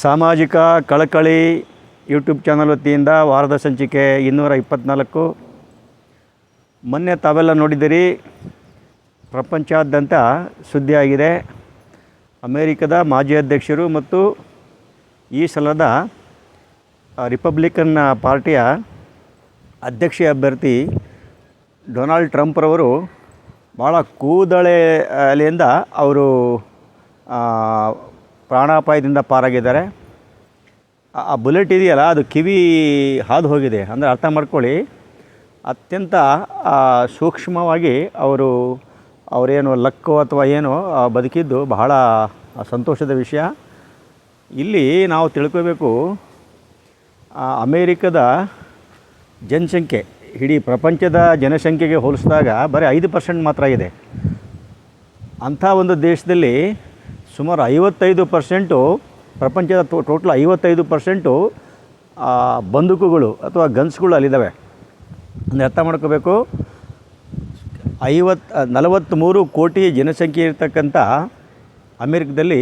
ಸಾಮಾಜಿಕ ಕಳಕಳಿ YouTube channel ವತಿಯಿಂದ ವಾರದ ಸಂಚಿಕೆ ಇನ್ನೂರ ಇಪ್ಪತ್ತ್ನಾಲ್ಕು ಮೊನ್ನೆ ತಾವೆಲ್ಲ ನೋಡಿದಿರಿ ಪ್ರಪಂಚಾದ್ಯಂತ ಸುದ್ದಿಯಾಗಿದೆ. ಅಮೇರಿಕದ ಮಾಜಿ ಅಧ್ಯಕ್ಷರು ಮತ್ತು ಈ ಸಲದ ರಿಪಬ್ಲಿಕನ್ ಪಾರ್ಟಿಯ ಅಧ್ಯಕ್ಷ ಅಭ್ಯರ್ಥಿ ಡೊನಾಲ್ಡ್ ಟ್ರಂಪ್ರವರು ಭಾಳ ಕೂದಳೆಯಿಂದ ಅವರು ಪ್ರಾಣಾಪಾಯದಿಂದ ಪಾರಾಗಿದ್ದಾರೆ. ಆ- ಬುಲೆಟ್ ಇದೆಯಲ್ಲ, ಅದು ಕಿವಿ ಹಾದು ಹೋಗಿದೆ. ಅಂದರೆ ಅರ್ಥ ಮಾಡ್ಕೊಳ್ಳಿ. ಅತ್ಯಂತ ಸೂಕ್ಷ್ಮವಾಗಿ ಅವರು, ಅವರೇನು ಲಕ್ಕು ಅಥವಾ ಏನು ಬದುಕಿದ್ದು ಬಹಳ ಸಂತೋಷದ ವಿಷಯ. ಇಲ್ಲಿ ನಾವು ತಿಳ್ಕೋಬೇಕು ಅಮೇರಿಕದ ಜನಸಂಖ್ಯೆ, ಇಡೀ ಪ್ರಪಂಚದ ಜನಸಂಖ್ಯೆಗೆ ಹೋಲಿಸಿದಾಗ ಬರೀ ಐದು ಪರ್ಸೆಂಟ್ ಮಾತ್ರ ಇದೆ. ಅಂಥ ಒಂದು ದೇಶದಲ್ಲಿ ಸುಮಾರು ಐವತ್ತೈದು ಪರ್ಸೆಂಟು, ಪ್ರಪಂಚದ ಟೋಟಲ್ ಐವತ್ತೈದು ಪರ್ಸೆಂಟು ಬಂದೂಕುಗಳು ಅಥವಾ ಗನ್ಸ್ಗಳು ಅಲ್ಲಿದ್ದಾವೆ. ಅಂದರೆ ಅರ್ಥ ಮಾಡ್ಕೋಬೇಕು. ಐವತ್ತು ನಲವತ್ತ್ಮೂರು ಕೋಟಿ ಜನಸಂಖ್ಯೆ ಇರತಕ್ಕಂಥ ಅಮೇರಿಕದಲ್ಲಿ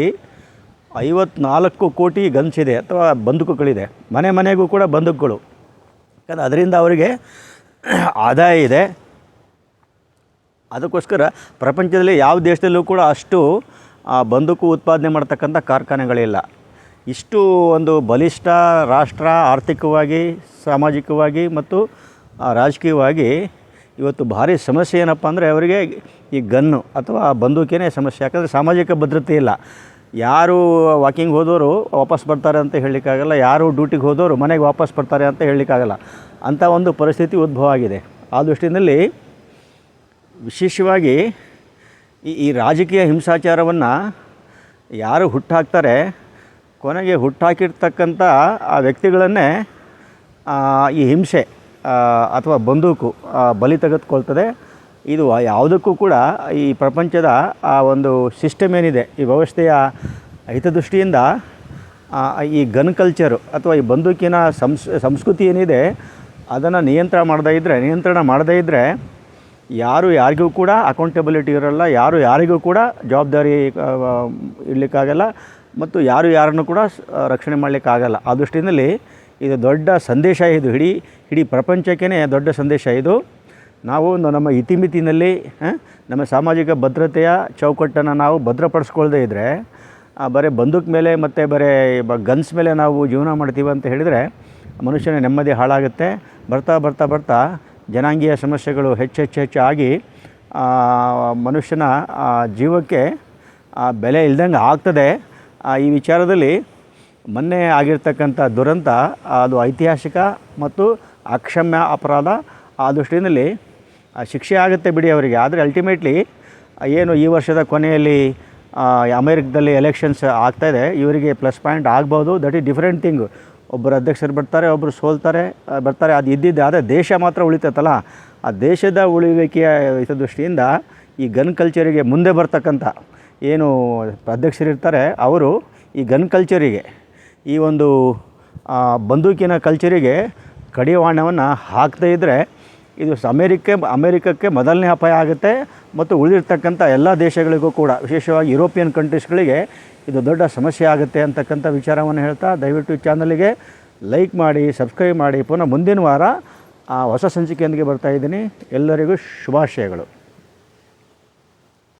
ಐವತ್ನಾಲ್ಕು ಕೋಟಿ ಗನ್ಸ್ ಇದೆ ಅಥವಾ ಬಂದೂಕುಗಳಿದೆ. ಮನೆ ಮನೆಗೂ ಕೂಡ ಬಂದೂಕುಗಳು. ಯಾಕಂದರೆ ಅದರಿಂದ ಅವರಿಗೆ ಆದಾಯ ಇದೆ. ಅದಕ್ಕೋಸ್ಕರ ಪ್ರಪಂಚದಲ್ಲಿ ಯಾವ ದೇಶದಲ್ಲೂ ಕೂಡ ಅಷ್ಟು ಆ, ಬಂದೂಕು ಉತ್ಪಾದನೆ ಮಾಡ್ತಕ್ಕಂಥ ಕಾರ್ಖಾನೆಗಳಿಲ್ಲ. ಇಷ್ಟು ಒಂದು ಬಲಿಷ್ಠ ರಾಷ್ಟ್ರ ಆರ್ಥಿಕವಾಗಿ ಸಾಮಾಜಿಕವಾಗಿ ಮತ್ತು ರಾಜಕೀಯವಾಗಿ ಇವತ್ತು ಭಾರಿ ಸಮಸ್ಯೆ ಏನಪ್ಪ ಅಂದರೆ ಅವರಿಗೆ ಈ ಗನ್ನು ಅಥವಾ ಬಂದೂಕೇನೇ ಸಮಸ್ಯೆ. ಯಾಕಂದರೆ ಸಾಮಾಜಿಕ ಭದ್ರತೆ ಇಲ್ಲ. ಯಾರು ವಾಕಿಂಗ್ ಹೋದವರು ವಾಪಸ್ ಬರ್ತಾರೆ ಅಂತ ಹೇಳಲಿಕ್ಕಾಗಲ್ಲ ಯಾರು ಡ್ಯೂಟಿಗೆ ಹೋದವರು ಮನೆಗೆ ವಾಪಸ್ ಬರ್ತಾರೆ ಅಂತ ಹೇಳಲಿಕ್ಕಾಗಲ್ಲ. ಅಂಥ ಒಂದು ಪರಿಸ್ಥಿತಿ ಉದ್ಭವ ಆಗಿದೆ. ಆ ದೃಷ್ಟಿಯಲ್ಲಿ ವಿಶೇಷವಾಗಿ ಈ ಈ ರಾಜಕೀಯ ಹಿಂಸಾಚಾರವನ್ನು ಯಾರು ಹುಟ್ಟಾಕ್ತಾರೆ, ಕೊನೆಗೆ ಹುಟ್ಟಾಕಿರ್ತಕ್ಕಂಥ ಆ ವ್ಯಕ್ತಿಗಳನ್ನೇ ಈ ಹಿಂಸೆ ಅಥವಾ ಬಂದೂಕು ಬಲಿ ತೆಗೆದುಕೊಳ್ತದೆ. ಇದು ಯಾವುದಕ್ಕೂ ಕೂಡ ಈ ಪ್ರಪಂಚದ ಆ ಒಂದು ಸಿಸ್ಟಮ್ ಏನಿದೆ, ಈ ವ್ಯವಸ್ಥೆಯ ಹಿತದೃಷ್ಟಿಯಿಂದ ಈ ಗನ್ ಕಲ್ಚರು ಅಥವಾ ಈ ಬಂದೂಕಿನ ಸಂಸ್, ಸಂಸ್ಕೃತಿ ಏನಿದೆ, ಅದನ್ನು ನಿಯಂತ್ರಣ ಮಾಡದೇ ಇದ್ದರೆ ನಿಯಂತ್ರಣ ಮಾಡದೇ ಇದ್ದರೆ ಯಾರು ಯಾರಿಗೂ ಕೂಡ ಅಕೌಂಟೆಬಿಲಿಟಿ ಇರೋಲ್ಲ, ಯಾರು ಯಾರಿಗೂ ಕೂಡ ಜವಾಬ್ದಾರಿ ಇಡಲಿಕ್ಕಾಗಲ್ಲ ಮತ್ತು ಯಾರು ಯಾರನ್ನು ಕೂಡ ರಕ್ಷಣೆ ಮಾಡಲಿಕ್ಕಾಗಲ್ಲ. ಆ ದೃಷ್ಟಿಯಲ್ಲಿ ಇದು ದೊಡ್ಡ ಸಂದೇಶ ಇದು. ಇಡೀ ಇಡೀ ಪ್ರಪಂಚಕ್ಕೇ ದೊಡ್ಡ ಸಂದೇಶ ಇದು. ನಾವು ಒಂದು ನಮ್ಮ ಇತಿಮಿತಿನಲ್ಲಿ ನಮ್ಮ ಸಾಮಾಜಿಕ ಭದ್ರತೆಯ ಚೌಕಟ್ಟನ್ನು ನಾವು ಭದ್ರಪಡಿಸ್ಕೊಳ್ದೇ ಇದ್ದರೆ ಬರೀ ಬಂದೂಕ್ ಮೇಲೆ ಮತ್ತು ಬರೀ ಗನ್ಸ್ ಮೇಲೆ ನಾವು ಜೀವನ ಮಾಡ್ತೀವಿ ಅಂತ ಹೇಳಿದರೆ ಮನುಷ್ಯನ ನೆಮ್ಮದಿ ಹಾಳಾಗುತ್ತೆ. ಬರ್ತಾ ಬರ್ತಾ ಬರ್ತಾ ಜನಾಂಗೀಯ ಸಮಸ್ಯೆಗಳು ಹೆಚ್ಚೆಚ್ಚು ಹೆಚ್ಚು ಹೆಚ್ಚು ಆಗಿ ಆ, ಮನುಷ್ಯನ ಜೀವಕ್ಕೆ ಬೆಲೆ ಇಲ್ದಂಗೆ ಆಗ್ತದೆ. ಈ ವಿಚಾರದಲ್ಲಿ ಮೊನ್ನೆ ಆಗಿರ್ತಕ್ಕಂಥ ದುರಂತ ಅದು ಐತಿಹಾಸಿಕ ಮತ್ತು ಅಕ್ಷಮ್ಯ ಅಪರಾಧ ಆ ದೃಷ್ಟಿಯಲ್ಲಿ ಶಿಕ್ಷೆ ಆಗುತ್ತೆ ಬಿಡಿ ಅವರಿಗೆ. ಆದರೆ ಅಲ್ಟಿಮೇಟ್ಲಿ ಏನು ಈ ವರ್ಷದ ಕೊನೆಯಲ್ಲಿ ಅಮೇರಿಕದಲ್ಲಿ ಎಲೆಕ್ಷನ್ಸ್ ಆಗ್ತಾಯಿದೆ ಇವರಿಗೆ ಪ್ಲಸ್ ಪಾಯಿಂಟ್ ಆಗ್ಬೋದು. ದಟ್ ಈಸ್ ಡಿಫ್ರೆಂಟ್ ಥಿಂಗ್ ಒಬ್ಬರು ಅಧ್ಯಕ್ಷರು ಬರ್ತಾರೆ, ಒಬ್ಬರು ಸೋಲ್ತಾರೆ ಬರ್ತಾರೆ. ಅದು ಇದ್ದಿದ್ದು ಆದರೆ ದೇಶ ಮಾತ್ರ ಉಳಿತೈತಲ್ಲ. ಆ ದೇಶದ ಉಳಿವಿಕೆಯ ಹಿತದೃಷ್ಟಿಯಿಂದ ಈ ಗನ್ ಕಲ್ಚರಿಗೆ ಮುಂದೆ ಬರ್ತಕ್ಕಂಥ ಏನು ಅಧ್ಯಕ್ಷರಿರ್ತಾರೆ ಅವರು ಈ ಗನ್ ಕಲ್ಚರಿಗೆ ಈ ಒಂದು ಬಂದೂಕಿನ ಕಲ್ಚರಿಗೆ ಕಡಿವಾಣವನ್ನು ಹಾಕದೇ ಇದ್ದರೆ ಇದು ಅಮೇರಿಕೆ, ಅಮೇರಿಕಕ್ಕೆ ಮೊದಲನೇ ಅಪಾಯ ಆಗುತ್ತೆ ಮತ್ತು ಉಳಿದಿರ್ತಕ್ಕಂಥ ಎಲ್ಲ ದೇಶಗಳಿಗೂ ಕೂಡ, ವಿಶೇಷವಾಗಿ ಯುರೋಪಿಯನ್ ಕಂಟ್ರೀಸ್ಗಳಿಗೆ ಇದು ದೊಡ್ಡ ಸಮಸ್ಯೆ ಆಗುತ್ತೆ ಅಂತಕ್ಕಂಥ ವಿಚಾರವನ್ನು ಹೇಳ್ತಾ ದಯವಿಟ್ಟು ಚಾನಲಿಗೆ ಲೈಕ್ ಮಾಡಿ, ಸಬ್ಸ್ಕ್ರೈಬ್ ಮಾಡಿ. ಪುನಃ ಮುಂದಿನ ವಾರ ಆ ಹೊಸ ಸಂಚಿಕೆಯೊಂದಿಗೆ ಬರ್ತಾ ಇದ್ದೀನಿ. ಎಲ್ಲರಿಗೂ ಶುಭಾಶಯಗಳು.